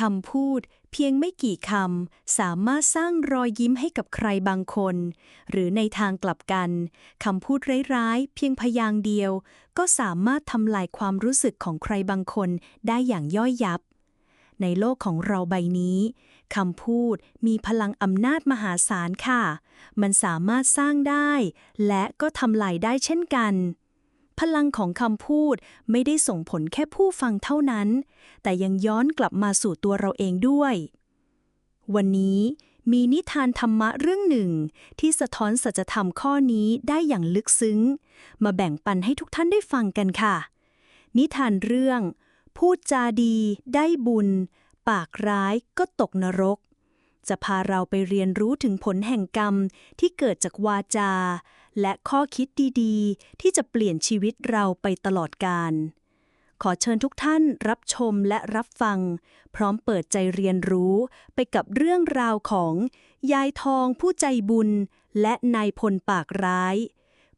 คำพูด เพียงไม่กี่คำสามารถสร้างรอยยิ้มให้กับใครบางคน หรือในทางกลับกันคำพูดร้ายๆ เพียงพยางเดียว ก็สามารถทำลายความรู้สึกของใครบางคนได้อย่างย่อยยับ ในโลกของเราใบนี้คำพูดมีพลังอำนาจมหาศาลค่ะ มันสามารถสร้างได้ และก็ทำลายได้เช่นกัน พลังของคำพูดไม่ได้ส่งผลแค่ผู้ฟังเท่านั้น แต่ยังย้อนกลับมาสู่ตัวเราเองด้วย วันนี้มีนิทานธรรมะเรื่องหนึ่ง ที่สะท้อนสัจธรรมข้อนี้ได้อย่างลึกซึ้ง มาแบ่งปันให้ทุกท่านได้ฟังกันค่ะ นิทานเรื่อง พูดจาดีได้บุญ ปากร้ายก็ตกนรก จะพาเราไปเรียนรู้ถึงผลแห่งกรรมที่เกิดจากวาจา และข้อคิดดีๆ ที่จะเปลี่ยนชีวิตเราไปตลอดกาลขอเชิญทุกท่านรับชมและรับฟัง พร้อมเปิดใจเรียนรู้ไปกับเรื่องราวของยายทองผู้ใจบุญ และนายพลปากร้าย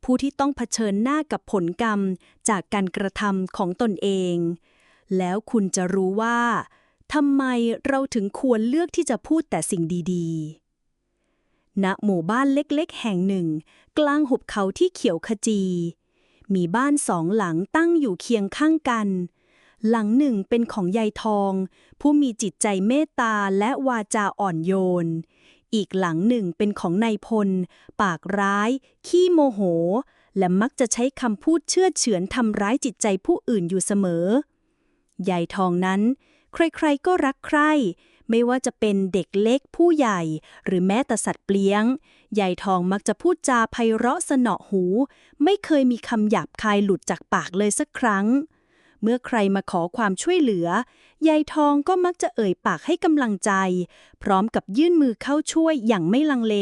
ผู้ที่ต้องเผชิญหน้ากับผลกรรมจากการกระทำของตนเอง แล้วคุณจะรู้ว่าทำไมเราถึงควรเลือกที่จะพูดแต่สิ่งดี ๆ ณหมู่บ้านเล็กๆ แห่งหนึ่ง กลางหุบเขาที่เขียวขจี มีบ้านสองหลังตั้งอยู่เคียงข้างกัน หลังหนึ่งเป็นของยายทอง ผู้มีจิตใจเมตตาและวาจาอ่อนโยน อีกหลังหนึ่งเป็นของนายพล ปากร้าย ขี้โมโห และมักจะใช้คำพูดเชื่อเฉือนทำร้ายจิตใจผู้อื่นอยู่เสมอ ยายทองนั้น ใครๆก็รักใคร่ ไม่ว่าจะเป็นเด็กเล็กผู้ใหญ่ หรือแม้แต่สัตว์เปลี้ยง ยายทองมักจะพูดจาไพเราะสนอหู ไม่เคยมีคำหยาบคายหลุดจากปากเลยสักครั้ง เมื่อใครมาขอความช่วยเหลือ ยายทองก็มักจะเอ่ยปากให้กำลังใจ พร้อมกับยื่นมือเข้าช่วยอย่างไม่ลังเล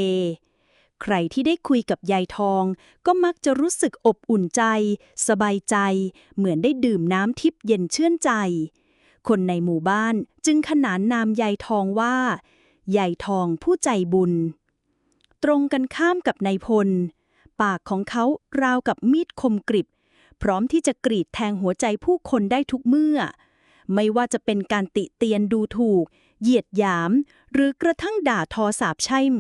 ใครที่ได้คุยกับยายทอง ก็มักจะรู้สึกอบอุ่นใจ สบายใจ เหมือนได้ดื่มน้ำทิพย์เย็นชื่นใจ คนในหมู่บ้านจึงขนานนามยายทองว่ายายทองผู้ใจบุญ ตรงกันข้ามกับนายพล ปากของเขาราวกับมีดคมกริบ พร้อมที่จะกรีดแทงหัวใจผู้คนได้ทุกเมื่อ ไม่ว่าจะเป็นการติเตียนดูถูก เหยียดหยาม หรือกระทั่งด่าทอสาบใช่ม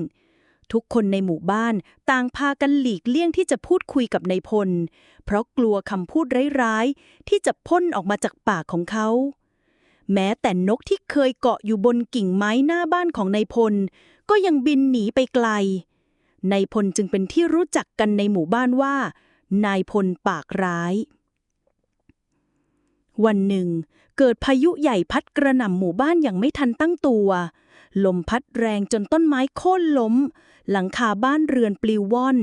ทุกคนในหมู่บ้านต่างพากันหลีกเลี่ยงที่จะพูดคุยกับนายพล เพราะกลัวคำพูดร้ายๆ ที่จะพ่นออกมาจากปากของเขา แม้แต่นกที่เคยเกาะอยู่บนกิ่งไม้หน้าบ้านของนายพล ก็ยังบินหนีไปไกลนายพลจึงเป็นที่รู้จักกันในหมู่บ้านว่า นายพลปากร้าย วันหนึ่ง เกิดพายุใหญ่พัดกระหน่ำหมู่บ้านอย่างไม่ทันตั้งตัว ลมพัดแรงจนต้นไม้โค่นล้ม หลังคาบ้านเรือนปลิวว่อน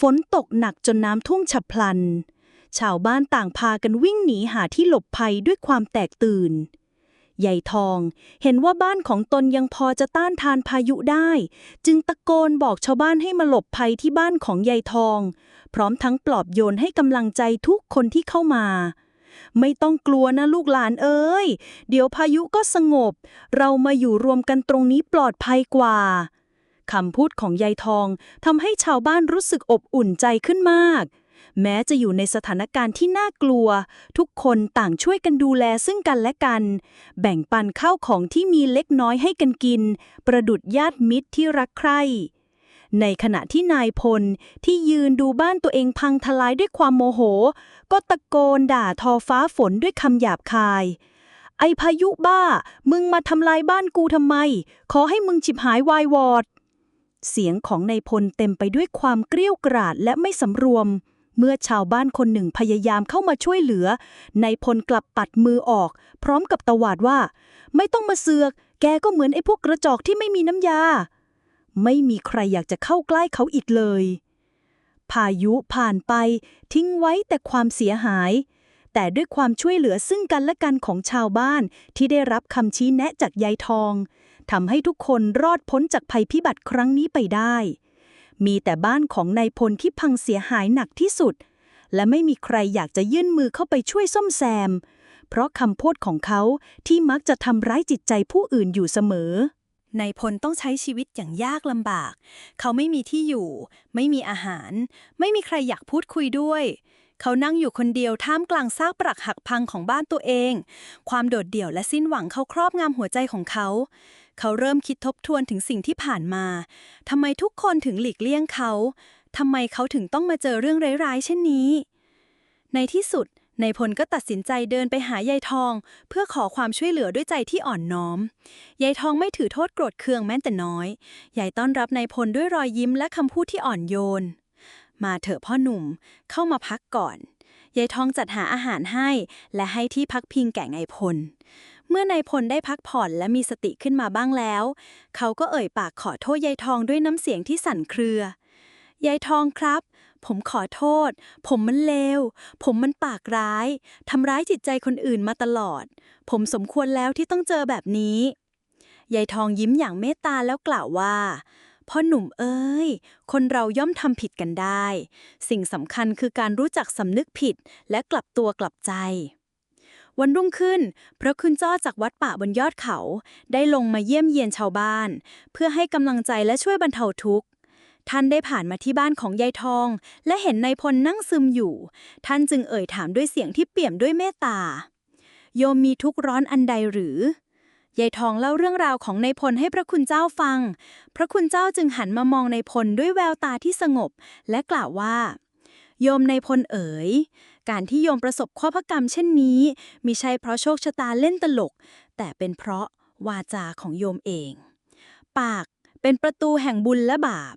ฝนตกหนักจนน้ำท่วมฉับพลัน ชาวบ้านต่างพากันวิ่งหนีหาที่หลบภัยด้วยความแตกตื่น ยายทอง เห็นว่าบ้านของตนยังพอจะต้านทานพายุได้ จึงตะโกนบอกชาวบ้านให้มาหลบภัยที่บ้านของยายทอง พร้อมทั้งปลอบโยนให้กำลังใจทุกคนที่เข้ามา ไม่ต้องกลัวนะลูกหลานเอ้ย เดี๋ยวพายุก็สงบ เรามาอยู่รวมกันตรงนี้ปลอดภัยกว่าคำพูดของยายทองทำให้ชาวบ้านรู้สึกอบอุ่นใจขึ้นมาก แม้จะอยู่ในสถานการณ์ที่น่ากลัว ทุกคนต่างช่วยกันดูแลซึ่งกันและกัน แบ่งปันข้าวของที่มีเล็กน้อยให้กันกิน ประดุดญาติมิตรที่รักใคร่ในขณะที่นายพลที่ยืนดูบ้านตัวเองพังทลายด้วยความโมโห ก็ตะโกนด่าทอฟ้าฝนด้วยคำหยาบคาย ไอพายุบ้า มึงมาทำลายบ้านกูทำไม ขอให้มึงฉิบหายวายวอด เสียงของนายพลเต็มไปด้วยความเกรี้ยวกราดและไม่สำรวม เมื่อชาวบ้านคนหนึ่งพยายามเข้ามาช่วยเหลือนายพลกลับปัดมือออก พร้อมกับตวาดว่า ไม่ต้องมาเสือก แกก็เหมือนไอ้พวกกระจอกที่ไม่มีน้ำยา ไม่มีใครอยากจะเข้าใกล้เขาอีกเลย พายุผ่านไปทิ้งไว้แต่ความเสียหาย แต่ด้วยความช่วยเหลือซึ่งกันและกันของชาวบ้านที่ได้รับคำชี้แนะจากยายทองทำให้ทุกคนรอดพ้นจากภัยพิบัติครั้งนี้ไปได้ มีแต่บ้านของนายพลที่พังเสียหายหนักที่สุด และไม่มีใครอยากจะยื่นมือเข้าไปช่วยซ่อมแซม เพราะคำพูดของเขาที่มักจะทำร้ายจิตใจผู้อื่นอยู่เสมอนายพลต้องใช้ชีวิตอย่างยากลำบาก เขาไม่มีที่อยู่ ไม่มีอาหาร ไม่มีใครอยากพูดคุยด้วย เขานั่งอยู่คนเดียวท่ามกลางซากปรักหักพังของบ้านตัวเอง ความโดดเดี่ยวและสิ้นหวังเขาครอบงำหัวใจของเขา เขาเริ่มคิดทบทวนถึงสิ่งที่ผ่านมา ทำไมทุกคนถึงหลีกเลี่ยงเขา ทำไมเขาถึงต้องมาเจอเรื่องร้ายๆ เช่นนี้ ในที่สุดนายพลก็ตัดสินใจเดินไปหายายทอง เพื่อขอความช่วยเหลือด้วยใจที่อ่อนน้อม ยายทองไม่ถือโทษโกรธเคืองแม้แต่น้อย ยายต้อนรับนายพลด้วยรอยยิ้มและคำพูดที่อ่อนโยน มาเถอะพ่อหนุ่ม เข้ามาพักก่อน ยายทองจัดหาอาหารให้ และให้ที่พักพิงแก่นายพล เมื่อนายพลได้พักผ่อนและมีสติขึ้นมาบ้างแล้ว เขาก็เอ่ยปากขอโทษยายทองด้วยน้ำเสียงที่สั่นเครือยายทองครับ ผมขอโทษ ผมมันเลว ผมมันปากร้าย ทำร้ายจิตใจคนอื่นมาตลอด ผมสมควรแล้วที่ต้องเจอแบบนี้ ยายทองยิ้มอย่างเมตตาแล้วกล่าวว่า พ่อหนุ่มเอ้ย คนเราย่อมทำผิดกันได้ สิ่งสำคัญคือการรู้จักสำนึกผิดและกลับตัวกลับใจ วันรุ่งขึ้น พระคุณเจ้าจากวัดป่าบนยอดเขา ได้ลงมาเยี่ยมเยียนชาวบ้าน เพื่อให้กำลังใจและช่วยบรรเทาทุกข์ท่านได้ผ่านมาที่บ้านของยายทอง และเห็นนายพลนั่งซึมอยู่ ท่านจึงเอ่ยถามด้วยเสียงที่เปี่ยมด้วยเมตตา โยมมีทุกข์ร้อนอันใดหรือยายทองเล่าเรื่องราวของนายพลให้พระคุณเจ้าฟัง พระคุณเจ้าจึงหันมามองนายพลด้วยแววตาที่สงบ และกล่าวว่า โยมนายพลเอ๋ย การที่โยมประสบข้อพกรรมเช่นนี้มิใช่เพราะโชคชะตาเล่นตลก แต่เป็นเพราะวาจาของโยมเอง ปากเป็นประตูแห่งบุญและบาป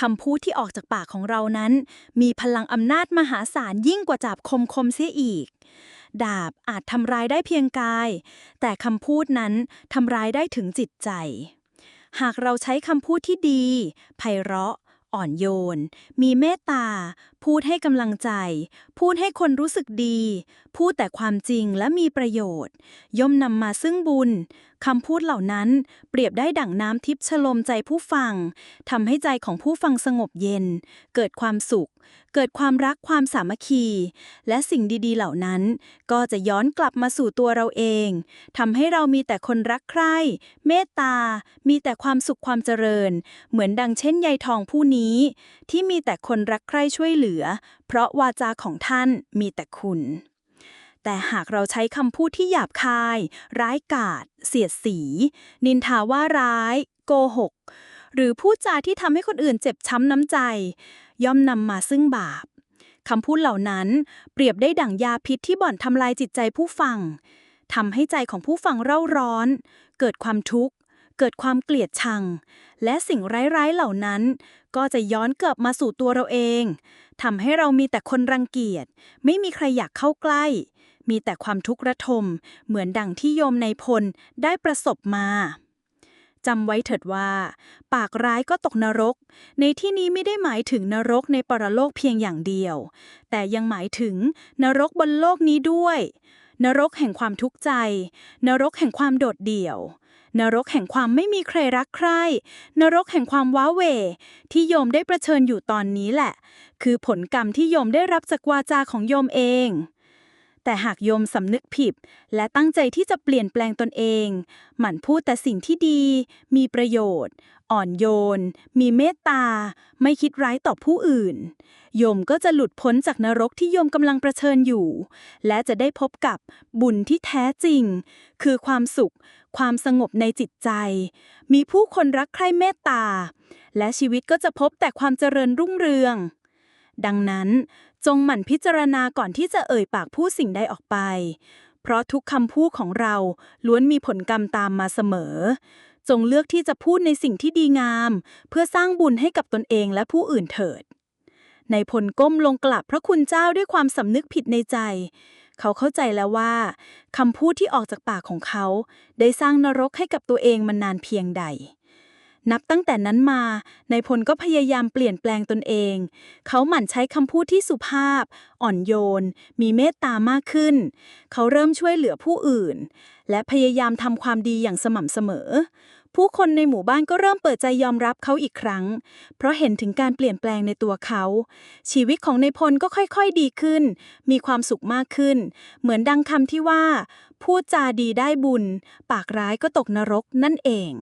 คำพูดที่ออกจากปากของเรานั้น มีพลังอำนาจมหาศาลยิ่งกว่าจาบคมคมเสียอีก ดาบอาจทำร้ายได้เพียงกาย แต่คำพูดนั้นทำร้ายได้ถึงจิตใจ หากเราใช้คำพูดที่ดีไพเราะ อ่อนโยน มีเมตตา พูดให้กำลังใจ พูดให้คนรู้สึกดี พูดแต่ความจริงและมีประโยชน์ ย่อมนำมาซึ่งบุญคำพูดเหล่านั้นเปรียบได้ดั่งน้ำทิพย์ชโลมใจผู้ฟังทำให้ใจของผู้ฟังสงบเย็น เกิดความสุข เกิดความรักความสามัคคี และสิ่งดีๆ เหล่านั้น ก็จะย้อนกลับมาสู่ตัวเราเองทำให้เรามีแต่คนรักใคร่เมตตา มีแต่ความสุขความเจริญ เหมือนดังเช่นยายทองผู้นี้ ที่มีแต่คนรักใคร่ช่วยเหลือเพราะวาจาของท่านมีแต่คุณ แต่หากเราใช้คำพูดที่หยาบคาย ร้ายกาจเสียดสี นินทาว่าร้าย โกหก หรือพูดจาที่ทำให้คนอื่นเจ็บช้ำน้ำใจ ย่อมนำมาซึ่งบาปคำพูดเหล่านั้นเปรียบได้ดั่งยาพิษที่บ่อนทำลายจิตใจผู้ฟังทำให้ใจของผู้ฟังเร่าร้อน เกิดความทุกข์ เกิดความเกลียดชัง และสิ่งร้ายๆเหล่านั้น ก็จะย้อนกลับมาสู่ตัวเราเองทำให้เรามีแต่คนรังเกียจ ไม่มีใครอยากเข้าใกล้ มีแต่ความทุกข์ระทม เหมือนดังที่โยมในพลได้ประสบมาจำไว้เถิดว่า ปากร้ายก็ตกนรก ในที่นี้ไม่ได้หมายถึงนรกในปรโลกเพียงอย่างเดียว แต่ยังหมายถึงนรกบนโลกนี้ด้วย นรกแห่งความทุกข์ใจ นรกแห่งความโดดเดี่ยว นรกแห่งความไม่มีใครรักใคร นรกแห่งความว้าเหวที่โยมได้ประเชิญอยู่ตอนนี้แหละ คือผลกรรมที่โยมได้รับจากวาจาของโยมเอง แต่หากโยมสำนึกผิด และตั้งใจที่จะเปลี่ยนแปลงตนเอง หมั่นพูดแต่สิ่งที่ดี มีประโยชน์ อ่อนโยน มีเมตตา ไม่คิดร้ายต่อผู้อื่น โยมก็จะหลุดพ้นจากนรกที่โยมกำลังประเชิญอยู่ และจะได้พบกับบุญที่แท้จริง คือความสุข ความสงบในจิตใจ มีผู้คนรักใคร่เมตตา และชีวิตก็จะพบแต่ความเจริญรุ่งเรืองดังนั้น จงหมั่นพิจารณาก่อนที่จะเอ่ยปากพูดสิ่งใดออกไป เพราะทุกคำพูดของเราล้วนมีผลกรรมตามมาเสมอ จงเลือกที่จะพูดในสิ่งที่ดีงาม เพื่อสร้างบุญให้กับตนเองและผู้อื่นเถิด ในายพลก้มลงกราบพระคุณเจ้าด้วยความสำนึกผิดในใจ เขาเข้าใจแล้วว่าคำพูดที่ออกจากปากของเขา ได้สร้างนรกให้กับตัวเองมานานเพียงใด นับตั้งแต่นั้นมานายพลก็พยายามเปลี่ยนแปลงตนเอง เขาหมั่นใช้คำพูดที่สุภาพ อ่อนโยน มีเมตตามากขึ้น เขาเริ่มช่วยเหลือผู้อื่น และพยายามทำความดีอย่างสม่ำเสมอ ผู้คนในหมู่บ้านก็เริ่มเปิดใจยอมรับเขาอีกครั้ง เพราะเห็นถึงการเปลี่ยนแปลงในตัวเขา ชีวิตของนายพลก็ค่อยๆดีขึ้น มีความสุขมากขึ้น เหมือนดังคำที่ว่า พูดจาดีได้บุญ ปากร้ายก็ตกนรกนั่นเอง